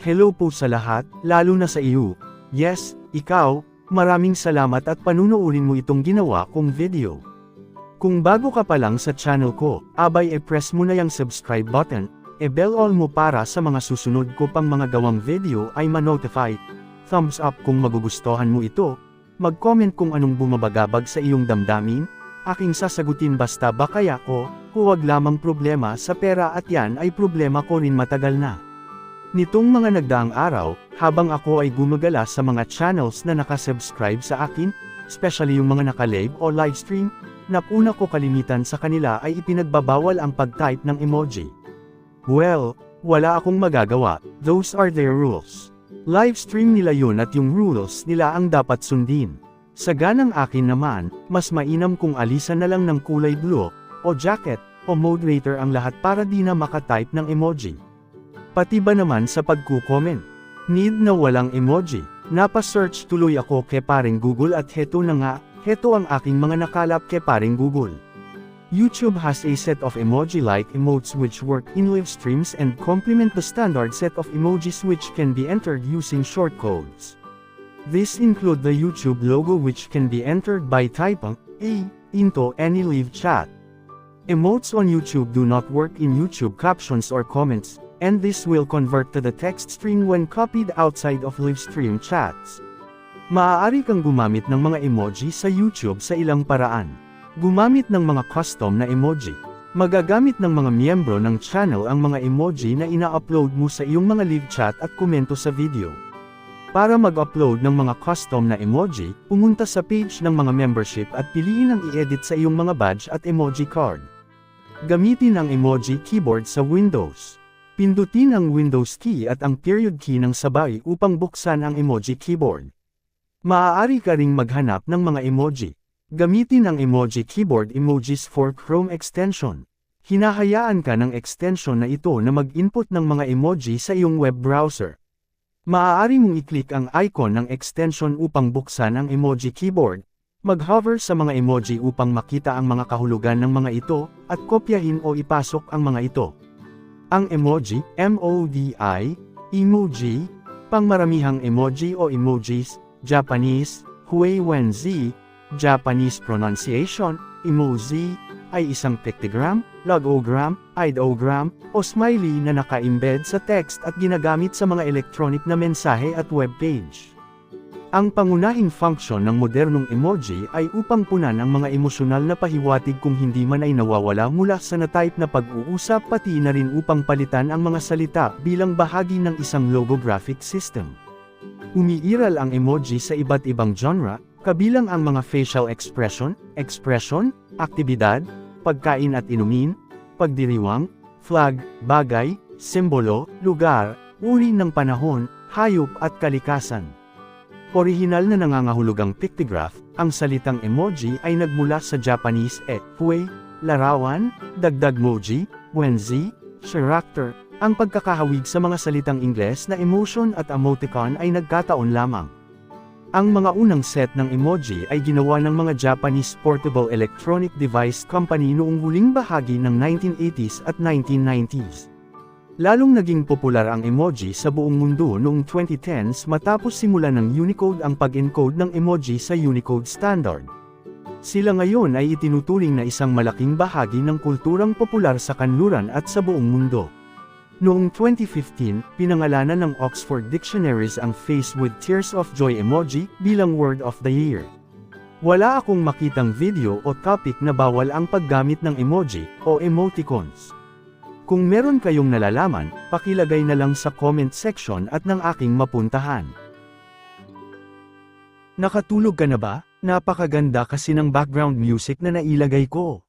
Hello po sa lahat, lalo na sa iyo. Yes, ikaw, maraming salamat at panunuurin mo itong ginawa kong video. Kung bago ka pa lang sa channel ko, abay e-press mo na yung subscribe button, e-bell all mo para sa mga susunod ko pang mga gawang video ay ma-notify. Thumbs up kung magugustuhan mo ito, mag-comment kung anong bumabagabag sa iyong damdamin, aking sasagutin basta ba kaya ko, huwag lamang problema sa pera at yan ay problema ko rin matagal na. Nitong mga nagdaang araw, habang ako ay gumagala sa mga channels na nakasubscribe sa akin, especially yung mga naka-live o livestream, napuna ko kalimitan sa kanila ay ipinagbabawal ang pag-type ng emoji. Well, wala akong magagawa, those are their rules. Livestream nila yun at yung rules nila ang dapat sundin. Sa ganang akin naman, mas mainam kung alisan na lang ng kulay blue, o jacket, o moderator ang lahat para di na makatype ng emoji. Pati ba naman sa pagkukomment? Need na walang emoji. Napa-search tuloy ako kay paring Google at heto na nga, heto ang aking mga nakalap kay paring Google. YouTube has a set of emoji-like emotes which work in live streams and complement the standard set of emojis which can be entered using shortcodes. These include the YouTube logo which can be entered by typing A into any live chat. Emotes on YouTube do not work in YouTube captions or comments, and this will convert to the text string when copied outside of live stream chats. Maaari kang gumamit ng mga emoji sa YouTube sa ilang paraan. Gumamit ng mga custom na emoji. Magagamit ng mga miyembro ng channel ang mga emoji na ina-upload mo sa iyong mga live chat at komento sa video. Para mag-upload ng mga custom na emoji, pumunta sa page ng mga membership at piliin ang i-edit sa iyong mga badge at emoji card. Gamitin ang emoji keyboard sa Windows. Pindutin ang Windows key at ang period key ng sabay upang buksan ang emoji keyboard. Maaari ka ring maghanap ng mga emoji. Gamitin ang emoji keyboard emojis for Chrome extension. Hinahayaan ka ng extension na ito na mag-input ng mga emoji sa iyong web browser. Maaari mong i-click ang icon ng extension upang buksan ang emoji keyboard, mag-hover sa mga emoji upang makita ang mga kahulugan ng mga ito, at kopyahin o ipasok ang mga ito. Ang emoji, MODI, emoji, pangmaramihang emoji o emojis, Japanese, Hui Wenzi, Japanese pronunciation, emoji, ay isang pictogram, logogram, ideogram, o smiley na naka-embed sa text at ginagamit sa mga electronic na mensahe at web page. Ang pangunahing function ng modernong emoji ay upang punan ang mga emosyonal na pahiwatig kung hindi man ay nawawala mula sa na-type na pag-uusap pati na rin upang palitan ang mga salita bilang bahagi ng isang logographic system. Umiiral ang emoji sa iba't ibang genre, kabilang ang mga facial expression, expression, aktibidad, pagkain at inumin, pagdiriwang, flag, bagay, simbolo, lugar, uri ng panahon, hayop at kalikasan. Orihinal na nangangahulugang pictograph, ang salitang emoji ay nagmula sa Japanese e, hui, larawan, dagdag moji, wenzi, character, ang pagkakahawig sa mga salitang Ingles na emotion at emoticon ay nagkataon lamang. Ang mga unang set ng emoji ay ginawa ng mga Japanese portable electronic device company noong huling bahagi ng 1980s at 1990s. Lalong naging popular ang emoji sa buong mundo noong 2010s matapos simulan ng Unicode ang pag-encode ng emoji sa Unicode standard. Sila ngayon ay itinuturing na isang malaking bahagi ng kulturang popular sa kanluran at sa buong mundo. Noong 2015, pinangalanan ng Oxford Dictionaries ang face with tears of joy emoji bilang word of the year. Wala akong makitang video o topic na bawal ang paggamit ng emoji o emoticons. Kung meron kayong nalalaman, pakilagay na lang sa comment section at ng aking mapuntahan. Nakatulog ka na ba? Napakaganda kasi ng background music na nailagay ko.